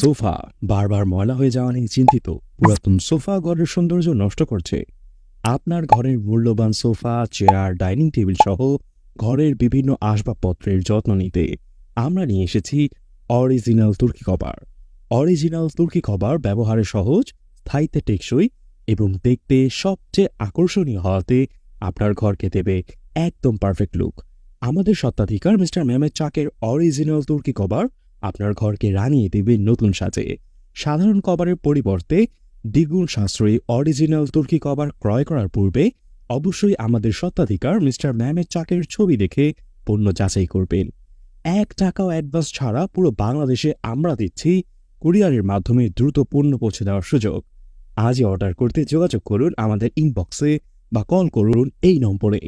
Sofa বারবার ময়লা হয়ে যাওয়া নিয়ে চিন্তিত। পুরাতন সোফা ঘরের সৌন্দর্য নষ্ট করছে। আপনার ঘরের মূল্যবান সোফা, চেয়ার, ডাইনিং টেবিল সহ ঘরের বিভিন্ন আসবাবপত্রের যত্ন নিতে আমরা নিয়ে এসেছি অরিজিনাল তুর্কি কভার। অরিজিনাল তুর্কি কভার ব্যবহারে সহজ, স্থায়িত্বে টেকসই এবং দেখতে সবচেয়ে আকর্ষণীয় হওয়াতে আপনার ঘরকে দেবে একদম পারফেক্ট লুক আমাদের সত্ত্বাধিকার মিস্টার ম্যামের চাকের অরিজিনাল তুর্কি কভার আপনার ঘরকে রানিয়ে দেবে নতুন সাজে। সাধারণ কভারের পরিবর্তে দ্বিগুণ সাশ্রয়ী অরিজিনাল তুর্কি কভার ক্রয় করার পূর্বে অবশ্যই আমাদের সত্ত্বাধিকার মিস্টার ম্যামের চাকের ছবি দেখে পণ্য যাচাই করবেন। এক টাকাও অ্যাডভান্স ছাড়া পুরো বাংলাদেশে আমরা দিচ্ছি কুরিয়ারের মাধ্যমে দ্রুত পণ্য পৌঁছে দেওয়ার সুযোগ। আজই অর্ডার করতে যোগাযোগ করুন আমাদের ইনবক্সে বা কল করুন এই নম্বরে।